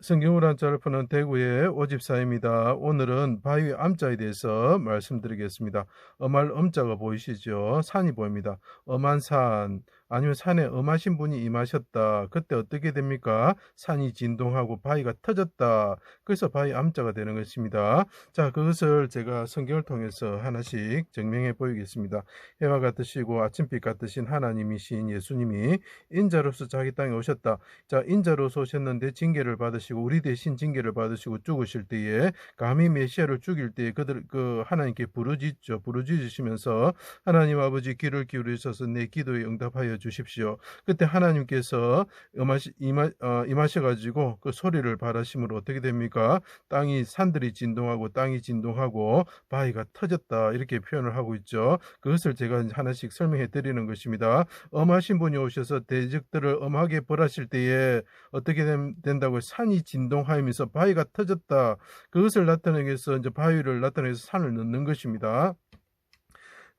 성경을 한자를 푸는 대구의 오집사입니다. 오늘은 바위 암자에 대해서 말씀드리겠습니다. 엄할 엄자가 보이시죠? 산이 보입니다. 엄한 산 아니면 산에 엄하신 분이 임하셨다. 그때 어떻게 됩니까? 산이 진동하고 바위가 터졌다. 그래서 바위 암자가 되는 것입니다. 자, 그것을 제가 성경을 통해서 하나씩 증명해 보이겠습니다. 해와 같으시고 아침빛 같으신 하나님이신 예수님이 인자로서 자기 땅에 오셨다. 자, 인자로서 오셨는데 징계를 받으시고 우리 대신 징계를 받으시고 죽으실 때에 감히 메시아를 죽일 때에 그들 그 하나님께 부르짖죠. 부르짖으시면서 하나님 아버지 귀를 기울이셔서 내 기도에 응답하여 주십시오. 그때 하나님께서 임하시, 임하, 어, 임하셔가지고 그 소리를 바라심으로 어떻게 됩니까? 땅이 산들이 진동하고 땅이 진동하고 바위가 터졌다 이렇게 표현을 하고 있죠. 그것을 제가 하나씩 설명해 드리는 것입니다. 엄하신 분이 오셔서 대적들을 엄하게 벌하실 때에 어떻게 된, 된다고 산이 진동하면서 바위가 터졌다. 그것을 나타내기 위해서 이제 바위를 나타내서 산을 넣는 것입니다.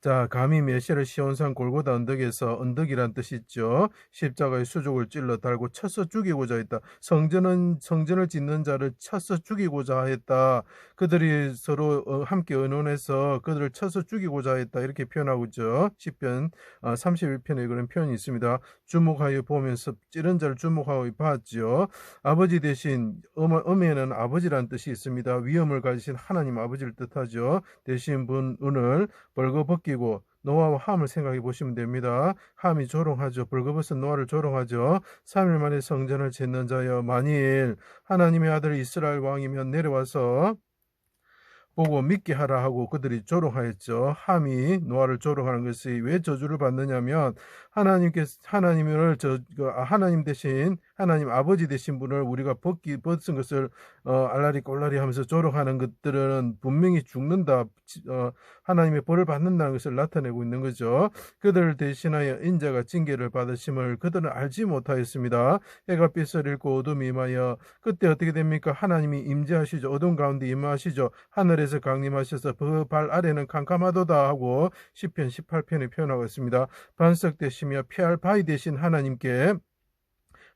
자, 감히 메시를 시온산 골고다 언덕에서 언덕이란 뜻이 있죠. 십자가의 수족을 찔러 달고 쳐서 죽이고자 했다. 성전은 성전을 짓는 자를 쳐서 죽이고자 했다. 그들이 서로 어, 함께 의논해서 그들을 쳐서 죽이고자 했다. 이렇게 표현하고 있죠. 10편 31편에 그런 표현이 있습니다. 주목하여 보면서 찌른 자를 주목하여 봤지요. 아버지 대신 음 에는 아버지란 뜻이 있습니다. 위엄을 가지신 하나님 아버지를 뜻하죠. 대신 분을 벌거벗기 바뀌고 노아와 함을 생각해 보시면 됩니다. 함이 조롱하죠. 벌거벗은 노아를 조롱하죠. 3일 만에 성전을 짓는 자여 만일 하나님의 아들 이스라엘 왕이면 내려와서 보고 믿게 하라 하고 그들이 조롱하였죠. 함이 노아를 조롱하는 것이 왜 저주를 받느냐면 하나님께 하나님을 저 그, 하나님 대신 하나님 아버지 되신 분을 우리가 벗기 벗은 것을 어, 알라리 꼴라리 하면서 조롱하는 것들은 분명히 죽는다. 어, 하나님의 벌을 받는다는 것을 나타내고 있는 거죠. 그들을 대신하여 인자가 징계를 받으심을 그들은 알지 못하였습니다. 해가 빛을 잃고 어둠이 임하여 그때 어떻게 됩니까? 하나님이 임재하시죠. 어둠 가운데 임하시죠. 하늘에서 강림하셔서 그 발 아래는 캄캄하도다 하고 10편 18편에 표현하고 있습니다. 반석 되시며 피할 바위 되신 하나님께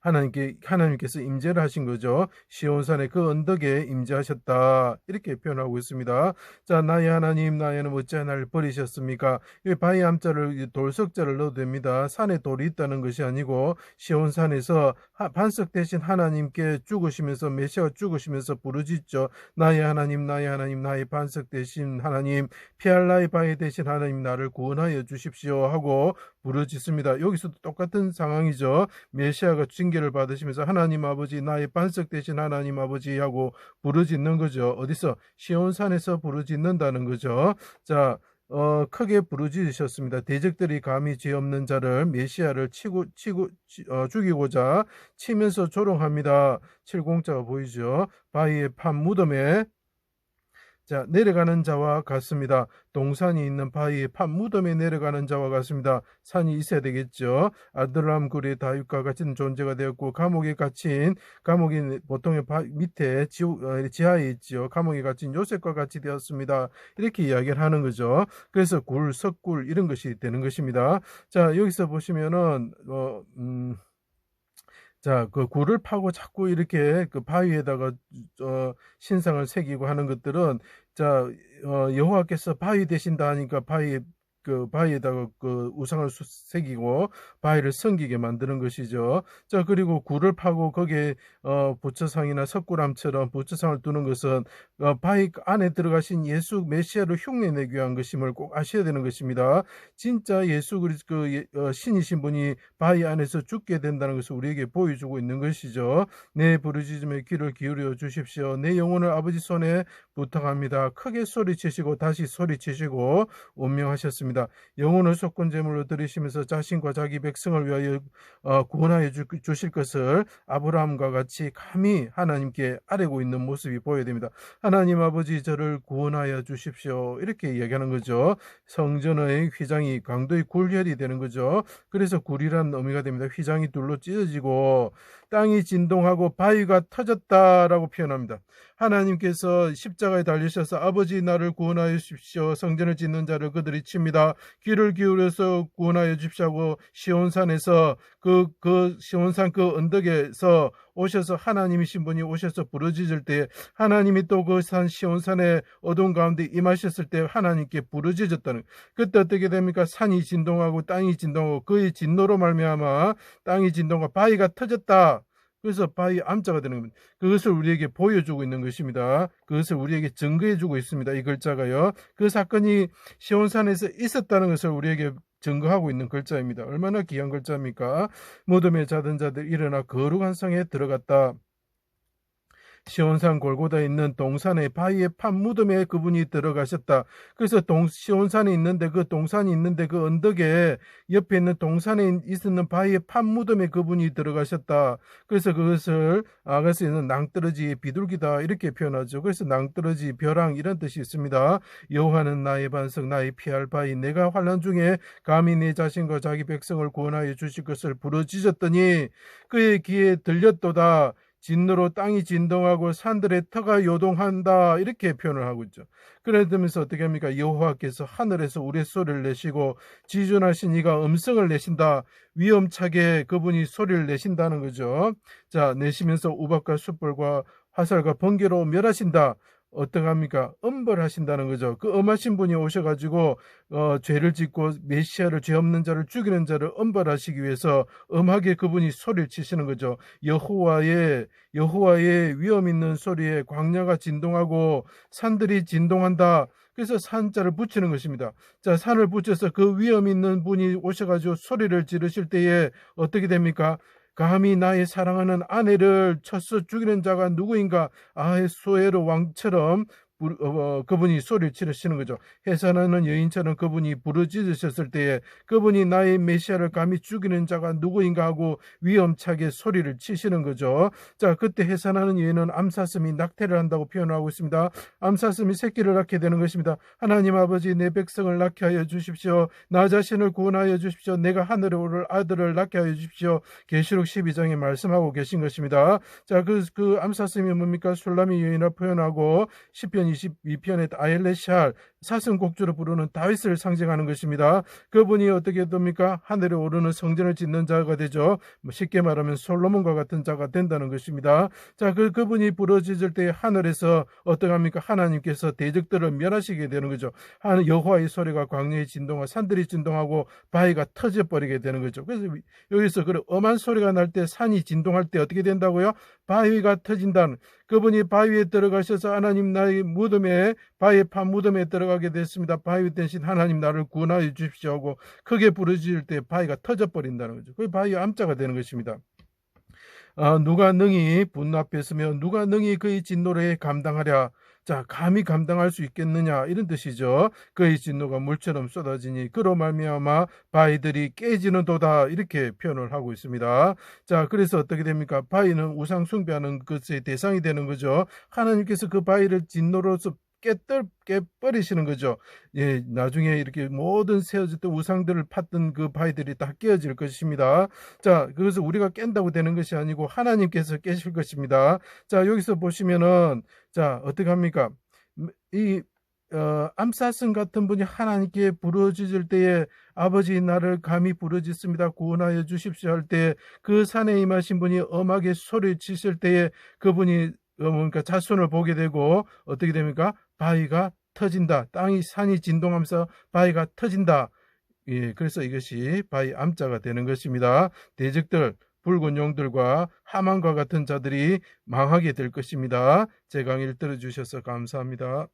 하나님께 하나님께서 임재를 하신 거죠. 시온산의 그 언덕에 임재하셨다. 이렇게 표현하고 있습니다. 자, 나의 하나님 나의는 어찌 나를 버리셨습니까? 이 바위 암자를 돌석자를 넣어도 됩니다. 산에 돌이 있다는 것이 아니고 시온산에서 반석 대신 하나님께 죽으시면서 메시아 죽으시면서 부르짖죠. 나의 하나님 나의 하나님 나의 반석 대신 하나님 피할 나의 바위 대신 하나님 나를 구원하여 주십시오 하고 부르짖습니다. 여기서도 똑같은 상황이죠. 메시아가 징계 를 받으시면서 하나님 아버지 나의 반석 대신 하나님 아버지 하고 부르짖는 거죠. 어디서 시온산에서 부르짖는다는 거죠. 자, 어, 크게 부르짖으셨습니다. 대적들이 감히 죄 없는 자를 메시아를 치고 치고 어, 죽이고자 치면서 조롱합니다. 칠공자가 보이죠. 바위의 판 무덤에 자, 내려가는 자와 같습니다. 동산이 있는 바위에 판 무덤에 내려가는 자와 같습니다. 산이 있어야 되겠죠. 아들람 굴의 다윗과 같은 존재가 되었고 감옥에 갇힌 감옥이 보통의 바, 밑에 지, 어, 지하에 있죠. 감옥에 갇힌 요셉과 같이 되었습니다. 이렇게 이야기를 하는 거죠. 그래서 굴, 석굴 이런 것이 되는 것입니다. 자, 여기서 보시면은 어, 음, 자, 그 굴을 파고 자꾸 이렇게 그 바위에다가 어, 신상을 새기고 하는 것들은 자, 어, 여호와께서 바위 되신다 하니까 바위 그 바위에다가 그 우상을 새기고 바위를 섬기게 만드는 것이죠. 자 그리고 굴을 파고 거기에 어, 부처상이나 석굴암처럼 부처상을 두는 것은 어, 바위 안에 들어가신 예수 메시아를 흉내내기 위한 것임을 꼭 아셔야 되는 것입니다. 진짜 예수 그리스도 그 어, 신이신 분이 바위 안에서 죽게 된다는 것을 우리에게 보여주고 있는 것이죠. 내 부르짖음에 귀를 기울여 주십시오. 내 영혼을 아버지 손에 부탁합니다. 크게 소리치시고 다시 소리치시고 운명하셨습니다. 있습니다. 영혼을 속건 제물로 드리시면서 자신과 자기 백성을 위하여 어, 구원하여 주실 것을 아브라함과 같이 감히 하나님께 아뢰고 있는 모습이 보여야 됩니다. 하나님 아버지 저를 구원하여 주십시오. 이렇게 이야기하는 거죠. 성전의 휘장이 강도의 굴혈이 되는 거죠. 그래서 굴이란 의미가 됩니다. 휘장이 둘로 찢어지고 땅이 진동하고 바위가 터졌다라고 표현합니다. 하나님께서 십자 십자가에 달리셔서 아버지 나를 구원하여 주십시오. 성전을 짓는 자를 그들이 칩니다. 귀를 기울여서 구원하여 주십시오 시온산에서 그, 그 시온산 그 언덕에서 오셔서 하나님이신 분이 오셔서 부르짖을 때 하나님이 또 그 산 시온산의 어두운 가운데 임하셨을 때 하나님께 부르짖었다는 그때 어떻게 됩니까? 산이 진동하고 땅이 진동하고 그의 진노로 말미암아 땅이 진동하고 바위가 터졌다. 그래서 바위 암자가 되는 겁니다. 그것을 우리에게 보여주고 있는 것입니다. 그것을 우리에게 증거해주고 있습니다. 이 글자가요. 그 사건이 시온산에서 있었다는 것을 우리에게 증거하고 있는 글자입니다. 얼마나 귀한 글자입니까? 무덤에 자던 자들 일어나 거룩한 성에 들어갔다. 시온산 골고다 있는 동산의 바위의 판 무덤에 그분이 들어가셨다. 그래서 동, 시온산에 있는데 그 동산이 있는데 그 언덕에 옆에 있는 동산에 있는 바위의 판 무덤에 그분이 들어가셨다. 그래서 그것을 아가스에는 낭떠러지 비둘기다 이렇게 표현하죠. 그래서 낭떠러지 벼랑 이런 뜻이 있습니다. 여호와는 나의 반석 나의 피할 바위 내가 환란 중에 감히 내 자신과 자기 백성을 구원하여 주실 것을 부르짖었더니 그의 귀에 들렸도다. 진노로 땅이 진동하고 산들의 터가 요동한다 이렇게 표현을 하고 있죠. 그러면서 어떻게 합니까? 여호와께서 하늘에서 우리 소리를 내시고 지존하신 이가 음성을 내신다. 위험차게 그분이 소리를 내신다는 거죠. 자 내시면서 우박과 숯불과 화살과 번개로 멸하신다. 어떡합니까? 엄벌하신다는 거죠. 그 엄하신 분이 오셔가지고 어, 죄를 짓고 메시아를 죄 없는 자를 죽이는 자를 엄벌하시기 위해서 엄하게 그분이 소리를 치시는 거죠. 여호와의 여호와의 위험 있는 소리에 광야가 진동하고 산들이 진동한다. 그래서 산자를 붙이는 것입니다. 자, 산을 붙여서 그 위험 있는 분이 오셔가지고 소리를 지르실 때에 어떻게 됩니까? 감히 나의 사랑하는 아내를 쳐서 죽이는 자가 누구인가? 아의 소에로 왕처럼 그분이 소리를 지르시는 거죠. 해산하는 여인처럼 그분이 부르짖으셨을 때에 그분이 나의 메시아를 감히 죽이는 자가 누구인가 하고 위험차게 소리를 치시는 거죠. 자, 그때 해산하는 여인은 암사슴이 낙태를 한다고 표현하고 있습니다. 암사슴이 새끼를 낳게 되는 것입니다. 하나님 아버지 내 백성을 낳게 하여 주십시오. 나 자신을 구원하여 주십시오. 내가 하늘에 오를 아들을 낳게 하여 주십시오. 계시록 12장에 말씀하고 계신 것입니다. 자, 그, 그 암사슴이 뭡니까? 술람이 여인을 표현하고 10편 22편의 아엘레샬 사슴곡주로 부르는 다윗을 상징하는 것입니다. 그분이 어떻게 됩니까? 하늘에 오르는 성전을 짓는 자가 되죠. 뭐 쉽게 말하면 솔로몬과 같은 자가 된다는 것입니다. 자, 그 그분이 부러지질 때 하늘에서 어떡합니까? 하나님께서 대적들을 멸하시게 되는 거죠. 여호와의 소리가 광야에 진동하고 산들이 진동하고 바위가 터져 버리게 되는 거죠. 그래서 여기서 그 엄한 소리가 날 때 산이 진동할 때 어떻게 된다고요? 바위가 터진다는 그분이 바위에 들어가셔서 하나님 나의 무덤에 바위 판 무덤에 들어가 게 됐습니다. 바위 대신 하나님 나를 구원하여 주십시오 하고 크게 부르짖을 때 바위가 터져 버린다는 거죠. 그 바위 암자가 되는 것입니다. 아, 누가 능히 분노 앞에 서며 누가 능히 그의 진노를 감당하랴 자, 감히 감당할 수 있겠느냐 이런 뜻이죠. 그의 진노가 물처럼 쏟아지니 그로 말미암아 바위들이 깨지는 도다 이렇게 표현을 하고 있습니다. 자, 그래서 어떻게 됩니까? 바위는 우상 숭배하는 것의 대상이 되는 거죠. 하나님께서 그 바위를 진노로서 깨떨 깨버리시는 거죠. 예, 나중에 이렇게 모든 세워졌던 우상들을 팠던 그 바위들이 다 깨어질 것입니다. 자, 그것을 우리가 깬다고 되는 것이 아니고 하나님께서 깨실 것입니다. 자, 여기서 보시면은 자, 어떻게 합니까? 이 어, 암사슴 같은 분이 하나님께 부르짖을 때에 아버지 나를 감히 부르짖습니다. 구원하여 주십시오 할때그 산에 임하신 분이 엄하게 소리치실 때에 그분이 그러니까 자손을 보게 되고 어떻게 됩니까? 바위가 터진다. 땅이 산이 진동하면서 바위가 터진다. 예, 그래서 이것이 바위 암자가 되는 것입니다. 대적들 붉은 용들과 하만과 같은 자들이 망하게 될 것입니다. 제 강의를 들어주셔서 감사합니다.